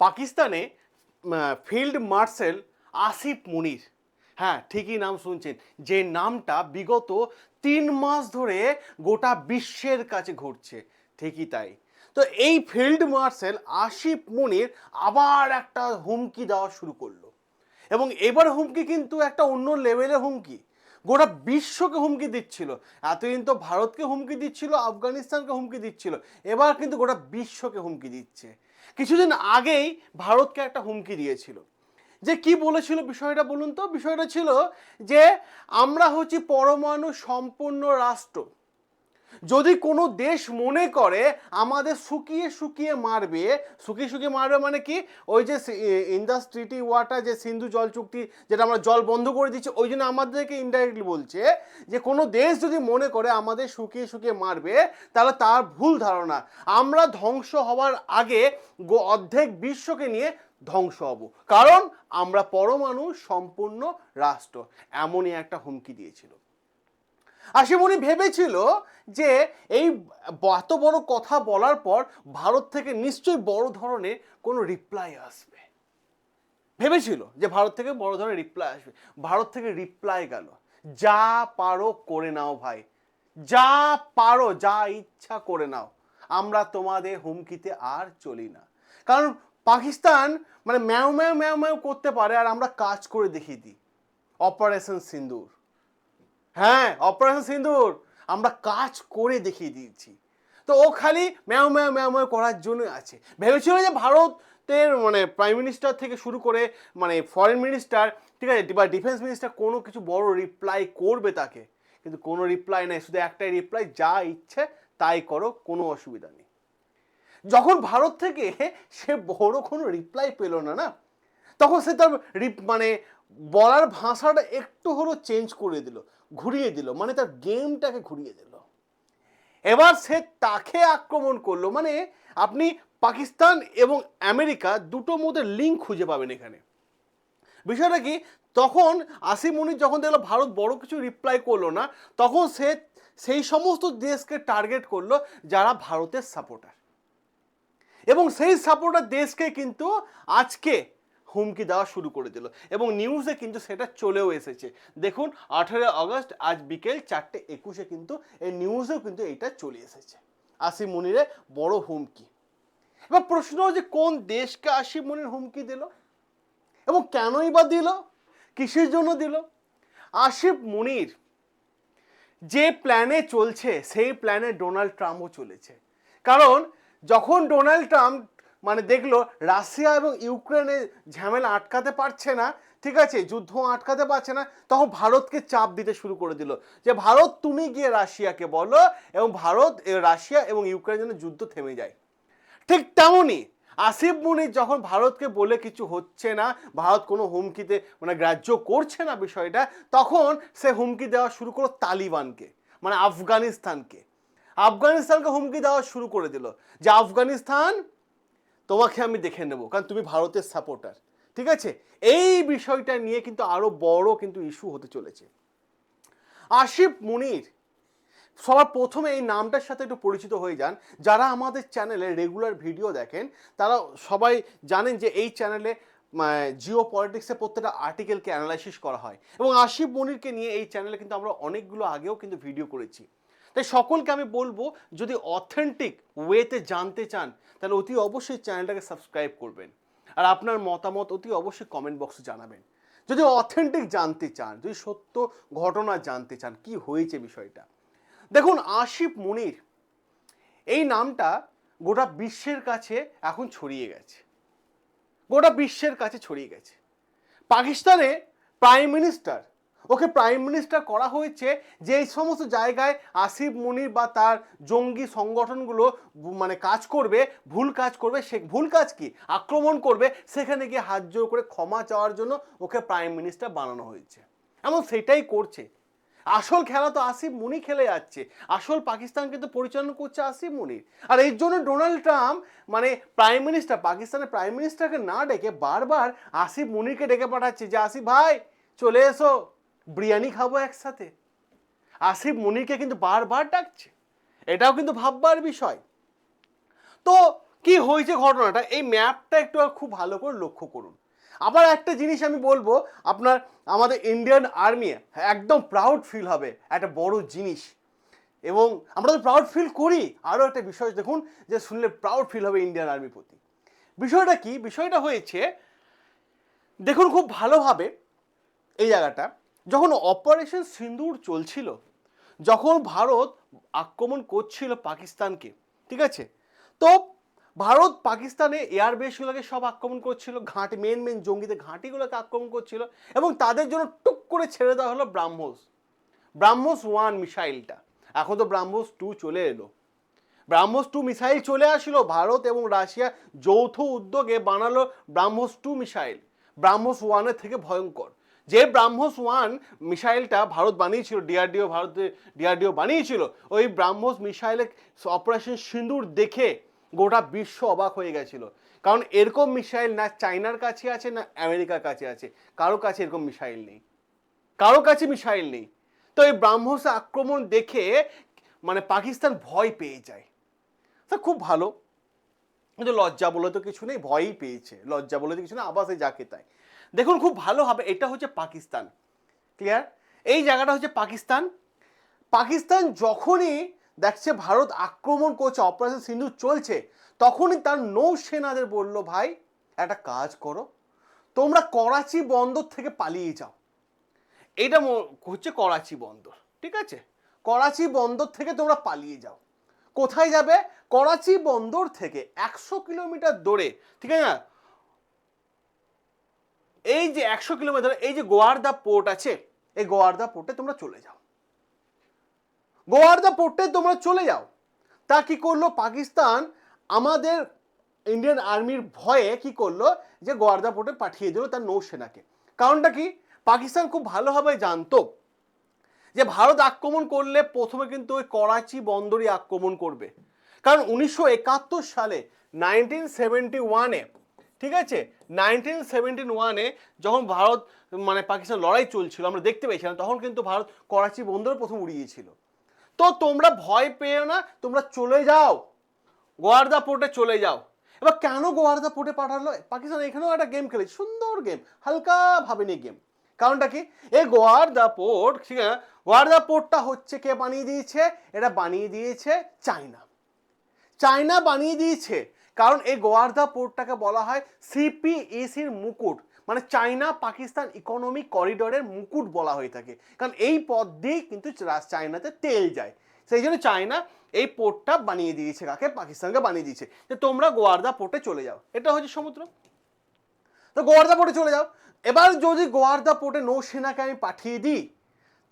পাকিস্তানে field marshal Asif মুনির। হ্যাঁ ঠিকই নাম শুনছেন। যে নামটা বিগত তিন মাস ধরে গোটা বিশ্বের কাছে ঘুরছে ঠিকই তাই। তো এই ফিল্ড মার্শাল আসিফ মুনির আবার একটা হুমকি দেওয়া শুরু করল। এবং এবার হুমকি কিন্তু একটা অন্য লেভেলের হুমকি। গোটা বিশ্বকে হুমকি দিচ্ছিল। এতদিন তো ভারতকে হুমকি দিচ্ছিল, আফগানিস্তানকে হুমকি দিচ্ছিল। এবার কিন্তু গোটা বিশ্বকে হুমকি দিচ্ছে। কিছুদিন আগেই ভারতকে একটা হুমকি দিয়েছিল। যে কি বলেছিল বিষয়টা বলুন তো? বিষয়টা ছিল যে, আমরা হচ্ছি পরমাণু সম্পূর্ণ রাষ্ট্র। যদি কোনো দেশ মনে করে আমাদের শুকিয়ে শুকিয়ে মারবে, শুকিয়ে শুকিয়ে মারবে মানে কি? ওই যে ইন্দাস ট্রিটি ওয়াটার যে সিন্ধু জল চুক্তি যেটা আমরা জল বন্ধ করে দিচ্ছি, ওই জন্য আমাদেরকে ইনডাইরেক্টলি বলছে যে কোনো দেশ যদি মনে করে আমাদের শুকিয়ে শুকিয়ে মারবে, তাহলে তার ভুল ধারণা। আমরা ধ্বংস হওয়ার আগে অর্ধেক বিশ্বকে নিয়ে ধ্বংস হব। কারণ আমরা পরমাণু সম্পূর্ণ রাষ্ট্র, এমনই একটা হুমকি দিয়েছিল। আশিমণি ভেবেছিল যে এই এত বড় কথা বলার পর ভারত থেকে নিশ্চয়ই বড় ধরনের কোনো রিপ্লাই আসবে। ভেবেছিল যে ভারত থেকে বড় ধরনের রিপ্লাই আসবে। ভারত থেকে রিপ্লাই গেল। যা পারো করে নাও ভাই। যা পারো, যা ইচ্ছা করে নাও। আমরা তোমাদের হুমকিতে আর চলি না। কারণ পাকিস্তান মানে ম্যাও ম্যাও ম্যাও ম্যাও করতে পারে আর আমরা কাজ করে দেখিয়ে দিই। অপারেশন সিন্দুর হ্যাঁ অপারেশন সিন্দুর আমরা কাজ করে দেখিয়ে দিয়েছি। তো ও খালি ম্যাও ম্যাও ম্যাও ম্যাও করার জন্য আছে। ভেবেছিল যে ভারতের মানে প্রাইম মিনিস্টার থেকে শুরু করে মানে ফরেন মিনিস্টার ঠিক আছে, বা ডিফেন্স মিনিস্টার কোনো কিছু বড় রিপ্লাই করবে তাকে। কিন্তু কোনো রিপ্লাই নেই, শুধু একটাই রিপ্লাই যা ইচ্ছে তাই করো, কোনো অসুবিধা নেই। যখন ভারত থেকে সে বড় কোনো রিপ্লাই পেল না না? তখন সে তার মানে বলার ভাষাটা একটু হলেও চেঞ্জ করে দিল, ঘুরিয়ে দিল মানে তার গেমটাকে ঘুরিয়ে দিল। এবার সে তাকে আক্রমণ করল মানে আপনি পাকিস্তান এবং আমেরিকা দুটো মধ্যে লিঙ্ক খুঁজে পাবেন এখানে। বিষয়টা কি? তখন আসিম মুনির যখন দেখল ভারত বড় কিছু রিপ্লাই করল না, তখন সে সেই সমস্ত দেশকে টার্গেট করল যারা ভারতের সাপোর্টার এবং সেই সাপোর্টার দেশকে কিন্তু আজকে হুমকি দেওয়া শুরু করে দিল। এবং নিউজে কিন্তু সেটা চলেও এসেছে। দেখুন আঠেরো আগস্ট আজ বিকেল চারটে একুশে কিন্তু এই নিউজেও কিন্তু এটা চলে এসেছে। আসিম মুনিরে বড় হুমকি। এবার প্রশ্ন যে কোন দেশকে আসিম মুনির হুমকি দিল? এবং কেনই বা দিল? কিসের জন্য দিল? আসিফ মুনির যে প্ল্যানে চলছে, সেই প্ল্যানে ডোনাল্ড ট্রাম্পও চলেছে। কারণ, যখন ডোনাল্ড ট্রাম্প মানে দেখল রাশিয়া এবং ইউক্রেনে ঝামেলা আটকাতে পারছে না, ঠিক আছে? যুদ্ধ আটকাতে পারছে না, তখন ভারতকে চাপ দিতে শুরু করে দিল যে, ভারত, তুমি গিয়ে রাশিয়াকে বলো এবং ভারত রাশিয়া এবং ইউক্রেনের জন্য যুদ্ধ থেমে যায়। ঠিক তেমনই আসিফ মুনির যখন ভারতকে বলে কিছু হচ্ছে না, ভারত কোনো হুমকিতে মানে গ্রাহ্য করছে না বিষয়টা, তখন সে হুমকি দেওয়া শুরু করল তালিবানকে মানে আফগানিস্তানকে। আফগানিস্তানকে হুমকি দেওয়া শুরু করে দিল যে, আফগানিস্তান তোমাকে আমি দেখে নেব, কারণ তুমি ভারতের সাপোর্টার ঠিক আছে? এই বিষয়টা নিয়ে কিন্তু আরও বড় কিন্তু ইস্যু হতে চলেছে। আশিফ মুনির, সবার প্রথমে এই নামটার সাথে একটু পরিচিত হয়ে যান। যারা আমাদের চ্যানেলে রেগুলার ভিডিও দেখেন, তারা সবাই জানেন যে এই চ্যানেলে জিও পলিটিক্সের প্রত্যেকটা আর্টিকেলকে অ্যানালাইসিস করা হয়। এবং আশিফ মনিরকে নিয়ে এই চ্যানেলে কিন্তু আমরা অনেকগুলো আগেও কিন্তু ভিডিও করেছি। তাই সকলকে আমি বলব, যদি অথেন্টিক ওয়েতে জানতে চান, তাহলে অতি অবশ্যই চ্যানেলটাকে সাবস্ক্রাইব করবেন। আর আপনার মতামত অতি অবশ্যই কমেন্ট বক্সে জানাবেন। যদি অথেন্টিক জানতে চান, যদি সত্য ঘটনা জানতে চান, কি হয়েছে বিষয়টা? দেখুন আসিফ মুনির, এই নামটা গোটা বিশ্বের কাছে এখন ছড়িয়ে গেছে। গোটা বিশ্বের কাছে ছড়িয়ে গেছে। পাকিস্তানে প্রাইম মিনিস্টার ওকে প্রাইম মিনিস্টার করা হয়েছে যে এই সমস্ত জায়গায় আসিফ মুনির বা তার জঙ্গি সংগঠনগুলো মানে কাজ করবে, ভুল কাজ করবে, সে ভুল কাজ কি? আক্রমণ করবে, সেখানে গিয়ে হাত জোর করে ক্ষমা চাওয়ার জন্য ওকে প্রাইম মিনিস্টার বানানো হয়েছে। এমন সেটাই করছে। আসল খেলা তো আসিফ মুনি খেলে যাচ্ছে। আসল পাকিস্তানকে তো পরিচালনা করছে আসিফ মুনির আর এর জন্য ডোনাল্ড ট্রাম্প মানে প্রাইম মিনিস্টার পাকিস্তানের প্রাইম মিনিস্টারকে না ডেকে বারবার আসিফ মুনিরকে ডেকে পাঠাচ্ছে যে, আসিফ ভাই, চলে এসো। বিরিয়ানি খাব একসাথে। আসিফ মনিরকে কিন্তু বারবার ডাকছে। এটাও কিন্তু ভাববার বিষয়। তো কি হয়েছে ঘটনাটা? এই ম্যাপটা একটু খুব ভালো করে লক্ষ্য করুন। আবার একটা জিনিস আমি বলব, আপনার আমাদের ইন্ডিয়ান আর্মি একদম প্রাউড ফিল হবে, একটা বড় জিনিস। এবং আমরা তো প্রাউড ফিল করি। আরও একটা বিষয় দেখুন, যে শুনলে প্রাউড ফিল হবে ইন্ডিয়ান আর্মির প্রতি। বিষয়টা কি? বিষয়টা হয়েছে, দেখুন খুব ভালোভাবে এই জায়গাটা। যখন অপারেশন সিন্দুর চলছিল, যখন ভারত আক্রমণ করছিল পাকিস্তানকে, ঠিক আছে? তো ভারত পাকিস্তানে এয়ার বেসগুলোকে সব আক্রমণ করছিল, ঘাঁটি মেন মেন জঙ্গিদের ঘাঁটিগুলোকে আক্রমণ করছিল এবং তাদের জন্য টুক করে ছেড়ে দেওয়া হলো ব্রাহ্মোস। ব্রাহ্মোস ওয়ান মিসাইলটা। এখন তো ব্রাহ্মোস টু চলে এলো। ব্রাহ্মোস টু মিসাইল চলে আসলো, ভারত এবং রাশিয়া যৌথ উদ্যোগে বানালো ব্রাহ্মোস টু মিসাইল। ব্রাহ্মোস ওয়ানের থেকে ভয়ঙ্কর। যে ব্রাহ্মোস ওয়ান মিসাইলটা ভারত বানিয়েছিল ডিআরডিও ভারতে ডিআরডিও বানিয়েছিল, ওই ব্রাহ্মোস মিসাইলের অপারেশন সিন্দুর দেখে গোটা বিশ্ব অবাক হয়ে গেছিল। কারণ এরকম মিসাইল না চায়নার কাছে আছে, না আমেরিকার কাছে আছে। কারও কাছে এরকম মিসাইল নেই। কারও কাছে মিসাইল নেই। তো এই ব্রাহ্মস আক্রমণ দেখে মানে পাকিস্তান ভয় পেয়ে যায়। তা খুব ভালো। কিন্তু লজ্জা বলে তো কিছু নেই, ভয়ই পেয়েছে। লজ্জা বলে তো কিছু নেই আবাসে যাকে তাই দেখুন, খুব ভালো হবে, এটা হচ্ছে পাকিস্তান। ক্লিয়ার এই জায়গাটা হচ্ছে পাকিস্তান। পাকিস্তান যখনই দেখছে ভারত আক্রমণ করছে অপারেশন সিন্ধু চলছে, তখনই তার নৌসেনাদের বলল, ভাই, একটা কাজ করো। তোমরা করাচি বন্দর থেকে পালিয়ে যাও। এটা হচ্ছে করাচি বন্দর, ঠিক আছে? করাচি বন্দর থেকে তোমরা পালিয়ে যাও। কোথায় যাবে? করাচি বন্দর থেকে একশো কিলোমিটার দূরে, ঠিক আছে? না এই যে একশো কিলোমিটার, এই যে গোয়ার্দা পোর্ট আছে, এই গোয়ার্দা পোর্টে তোমরা চলে যাও। গোয়ার্দা পোর্টে তোমরা চলে যাও। তা কি করল পাকিস্তান? আমাদের ইন্ডিয়ান আর্মির ভয়ে কি করল? যে গোয়ার্দা পোর্টে পাঠিয়ে দিল তার নৌসেনাকে। কারণটা কি? পাকিস্তান খুব ভালোভাবে জানতো যে ভারত আক্রমণ করলে প্রথমে কিন্তু ওই করাচি বন্দরই আক্রমণ করবে। কারণ উনিশশো একাত্তর সালে নাইনটিন সেভেন্টি ওয়ানে ঠিক আছে? নাইনটিন সেভেন্টিন ওয়ানে যখন ভারত মানে পাকিস্তান লড়াই চলছিল, আমরা দেখতে পেয়েছিলাম, তখন কিন্তু ভারত করাচি বন্দর প্রথম উড়িয়েছিল তো তোমরা ভয় পেও না, তোমরা চলে যাও। গোয়ার্দা পোর্টে চলে যাও। এবার কেন গোয়ার্দা পোর্টে পাঠালো? পাকিস্তান এখানেও একটা গেম খেলেছে, সুন্দর গেম হালকা ভাবে নিয়ে গেম কারণটা কি? এই গোয়ার্দা পোর্ট, ঠিক আছে? গোয়ার্দা পোর্টটা হচ্ছে কে বানিয়ে দিয়েছে? এটা বানিয়ে দিয়েছে চায়না। চায়না বানিয়ে দিয়েছে। কারণ এই গোয়ার্ধা পোর্টটাকে বলা হয় সিপিএসির মুকুট। মানে চায়না পাকিস্তান ইকোনমিক করিডোরের মুকুট বলা হয়ে থাকে। কারণ এই পথ দিয়েই কিন্তু চায়নাতে তেল যায়। সেই জন্য চায়না এই পোর্টটা বানিয়ে দিয়েছে কাকে? পাকিস্তানকে বানিয়ে দিয়েছে। যে তোমরা গোয়ার্ধা পোর্টে চলে যাও। এটা হচ্ছে সমুদ্র। তো গোয়ার্ধা পোর্টে চলে যাও। এবার যদি গোয়ার্ধা পোর্টে নৌসেনাকে আমি পাঠিয়ে দিই,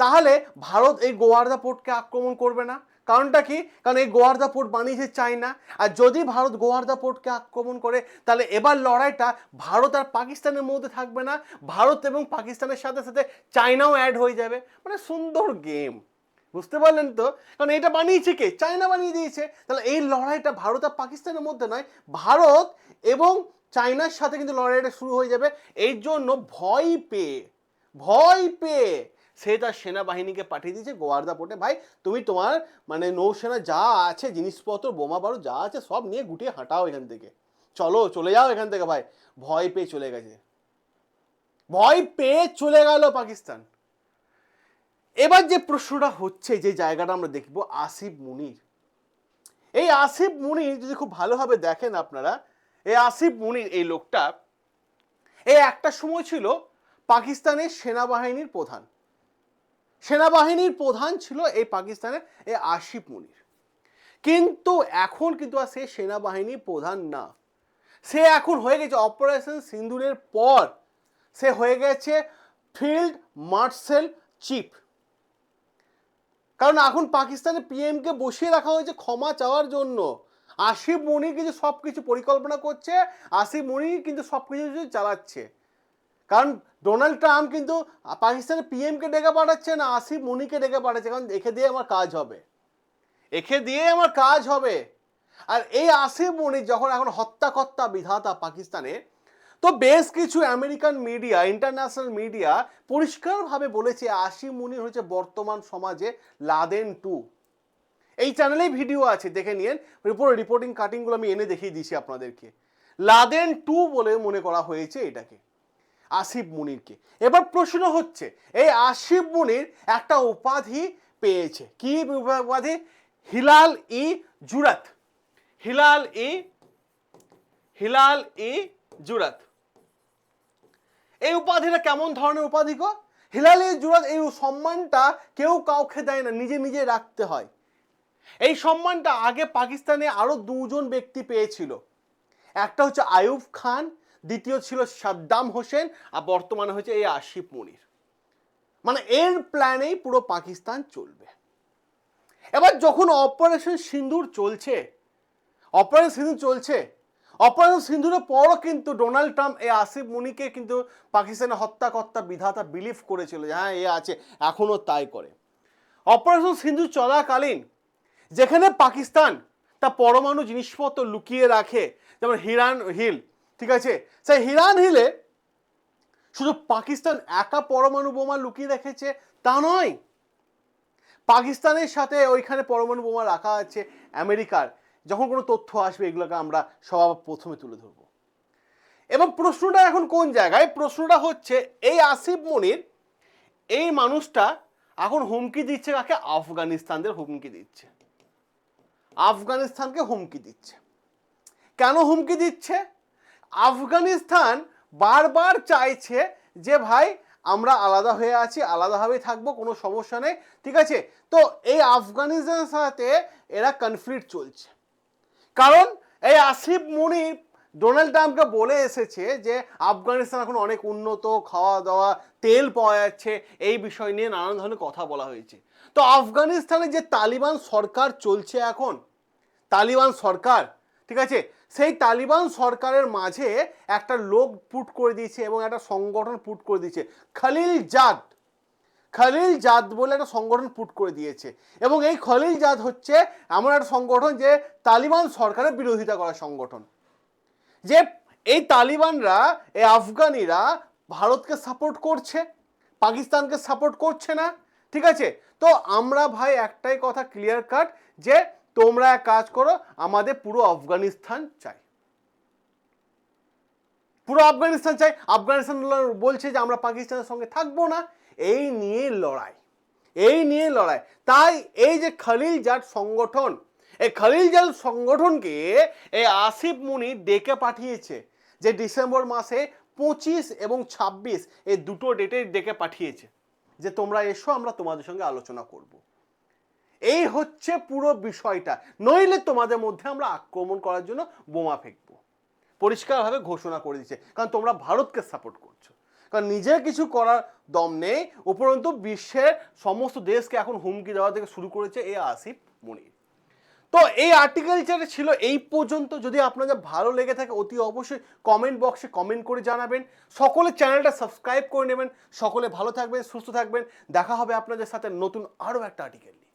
তাহলে ভারত এই গোয়ার্ধা পোর্টকে আক্রমণ করবে না। কারণটা কি? কারণ এই গোয়ার্ধা পোর্ট বানিয়েছে চায়না। আর যদি ভারত গোয়ার্ধা পোর্টকে আক্রমণ করে, তাহলে এবার লড়াইটা ভারত আর পাকিস্তানের মধ্যে থাকবে না। ভারত এবং পাকিস্তানের সাথে সাথে চায়নাও অ্যাড হয়ে যাবে। মানে সুন্দর গেম বুঝতে পারলেন তো? কারণ এটা বানিয়েছে কে? চায়না বানিয়ে দিয়েছে। তাহলে এই লড়াইটা ভারত আর পাকিস্তানের মধ্যে নয়, ভারত এবং চায়নার সাথে কিন্তু লড়াইটা শুরু হয়ে যাবে। এই জন্য ভয় পেয়ে ভয় পেয়ে সে তার সেনাবাহিনীকে পাঠিয়ে দিয়েছে গোয়ার্দা পোর্টে। ভাই, তুমি তোমার মানে নৌসেনা যা আছে, জিনিসপত্র, বোমা বারু যা আছে, সব নিয়ে গুটিয়ে হাঁটাও এখান থেকে। চলো, চলে যাও এখান থেকে ভাই। ভয় পেয়ে চলে গেছে। ভয় পেয়ে চলে গেল পাকিস্তান। এবার যে প্রশ্নটা হচ্ছে, যে জায়গাটা আমরা দেখব, আসিফ মুনির। এই আসিফ মুনির যদি খুব ভালোভাবে দেখেন আপনারা এই আসিফ মুনির, এই লোকটা এই একটা সময় ছিল পাকিস্তানের সেনাবাহিনীর প্রধান। সেনাবাহিনীর প্রধান ছিল এই পাকিস্তানের এ আসিফ মুনির। কিন্তু এখন কিন্তু আর সে সেনাবাহিনীর প্রধান না। সে এখন হয়ে গেছে অপারেশন সিন্দুরের পর। সে হয়ে গেছে ফিল্ড মার্শাল চিফ। কারণ এখন পাকিস্তানের পিএমকে বসিয়ে রাখা হয়েছে ক্ষমা চাওয়ার জন্য। আসিফ মনির কিন্তু সব কিছু পরিকল্পনা করছে আসিফ মনির কিন্তু সব কিছু চালাচ্ছে। কারণ ডোনাল্ড ট্রাম্প কিন্তু পাকিস্তানের পিএমকে ডেকে পাঠাচ্ছে না আসিফ মনিকে ডেকে পাঠাচ্ছে, কারণ একে দিয়ে আমার কাজ হবে। একে দিয়ে আমার কাজ হবে। আর এই আসিফ মনির যখন এখন হত্যাকর্তা বিধাতা পাকিস্তানে, তো বেশ কিছু আমেরিকান মিডিয়া ইন্টারন্যাশনাল মিডিয়া পরিষ্কারভাবে বলেছে আসিফ মুনির হচ্ছে বর্তমান সমাজে লাদেন টু। এই চ্যানেলেই ভিডিও আছে, দেখে নিন পুরো রিপোর্টিং কাটিংগুলো আমি এনে দেখিয়ে দিয়েছি আপনাদেরকে। লাদেন টু বলে মনে করা হয়েছে এটাকে, আসিফ মুনিরকে। এবার প্রশ্ন হচ্ছে, এই আসিফ মুনির একটা উপাধি পেয়েছে। কি উপাধি? হিলাল ই জুরাত। হিলাল ই হিলাল ই জুরাত। এই উপাধিটা কেমন ধরনের উপাধি গো? হিলাল ই জুরাত, এই সম্মানটা কেউ কাউকে দেয় না, নিজে নিজে রাখতে হয়। এই সম্মানটা আগে পাকিস্তানে আরও দুজন ব্যক্তি পেয়েছিল। একটা হচ্ছে আয়ুব খান, দ্বিতীয় ছিল সাদ্দাম হোসেন, আর বর্তমানে হচ্ছে এই আশিফ মনির। মানে এর প্ল্যানেই পুরো পাকিস্তান চলবে। এবার যখন অপারেশন সিন্দুর চলছে, অপারেশন সিন্দুর চলছে, অপারেশন সিন্দুরের পরও কিন্তু ডোনাল্ড ট্রাম্প এই আসিফ মুনিকে কিন্তু পাকিস্তানের হত্যাকর্তা বিধাতা বিলিভ করেছিল হ্যাঁ এ আছে এখনও তাই করে। অপারেশন সিন্দুর চলাকালীন যেখানে পাকিস্তান তা পরমাণু জিনিসপত্র লুকিয়ে রাখে, যেমন হিরান হিল, ঠিক আছে? সেই হিরান হিলে শুধু পাকিস্তান একা পরমাণু বোমা লুকিয়ে রেখেছে, তা নয়। পাকিস্তানের সাথে ওইখানে পরমাণু বোমা রাখা আছে আমেরিকার। যখন কোনো তথ্য আসবে, এগুলোকে আমরা সবার প্রথমে তুলে ধরবো। এবং প্রশ্নটা এখন কোন জায়গায়? প্রশ্নটা হচ্ছে, এই আসিফ মনির, এই মানুষটা এখন হুমকি দিচ্ছে কাকে? আফগানিস্তানদের হুমকি দিচ্ছে। আফগানিস্তানকে হুমকি দিচ্ছে। কেন হুমকি দিচ্ছে? আফগানিস্তান বারবার চাইছে যে, ভাই, আমরা আলাদা হয়ে আছি, আলাদাভাবেই থাকব, কোনো সমস্যা নেই, ঠিক আছে? তো এই আফগানিস্তানের সাথে এরা কনফ্লিক্ট চলছে। কারণ এই আসিফ মুনির ডোনাল্ড ট্রাম্পকে বলে এসেছে যে, আফগানিস্তান এখন অনেক উন্নত খাওয়া দাওয়া তেল পাওয়া যাচ্ছে। এই বিষয় নিয়ে নানান ধরনের কথা বলা হয়েছে। তো আফগানিস্তানে যে তালিবান সরকার চলছে এখন তালিবান সরকার, ঠিক আছে? সেই তালিবান সরকারের মাঝে একটা লোক পুট করে দিয়েছে এবং একটা সংগঠন পুট করে দিয়েছে। খালিল জাদ। খালিল জাদ বলে একটা সংগঠন পুট করে দিয়েছে। এবং এই খলিল জাদ হচ্ছে এমন একটা সংগঠন যে তালিবান সরকারের বিরোধিতা করা সংগঠন। যে এই তালিবানরা, এই আফগানিরা ভারতকে সাপোর্ট করছে, পাকিস্তানকে সাপোর্ট করছে না, ঠিক আছে? তো আমরা ভাই একটাই কথা ক্লিয়ার কাট যে তোমরা এক কাজ করো, আমাদের পুরো আফগানিস্তান চাই। পুরো আফগানিস্তান চাই। আফগানিস্তান বলছে যে আমরা পাকিস্তানের সঙ্গে থাকব না, এই নিয়ে লড়াই। এই নিয়ে লড়াই। তাই এই যে খালিল জাট সংগঠন, এই খালিল জাট সংগঠনকে এই আসিফ মুনি ডেকে পাঠিয়েছে যে ডিসেম্বর মাসে পঁচিশ এবং ছাব্বিশ, এই দুটো ডেটে ডেকে পাঠিয়েছে। যে তোমরা এসো, আমরা তোমাদের সঙ্গে আলোচনা করব। এই হচ্ছে পুরো বিষয়টা। নইলে তোমাদের মধ্যে আমরা আক্রমণ করার জন্য বোমা ফেকবো। পরিষ্কারভাবে ঘোষণা করে দিচ্ছে। কারণ তোমরা ভারতকে সাপোর্ট করছ। কারণ নিজে কিছু করার দম নেই। উপরন্তু বিশ্বের সমস্ত দেশকে এখন হুমকি দেওয়া থেকে শুরু করেছে এ আসিফ মনির তো এই আর্টিকেলটা ছিল এই পর্যন্ত যদি আপনাদের ভালো লেগে থাকে, অতি অবশ্যই কমেন্ট বক্সে কমেন্ট করে জানাবেন। সকলে চ্যানেলটা সাবস্ক্রাইব করে নেবেন। সকলে ভালো থাকবেন, সুস্থ থাকবেন। দেখা হবে আপনাদের সাথে নতুন আরও একটা আর্টিকেল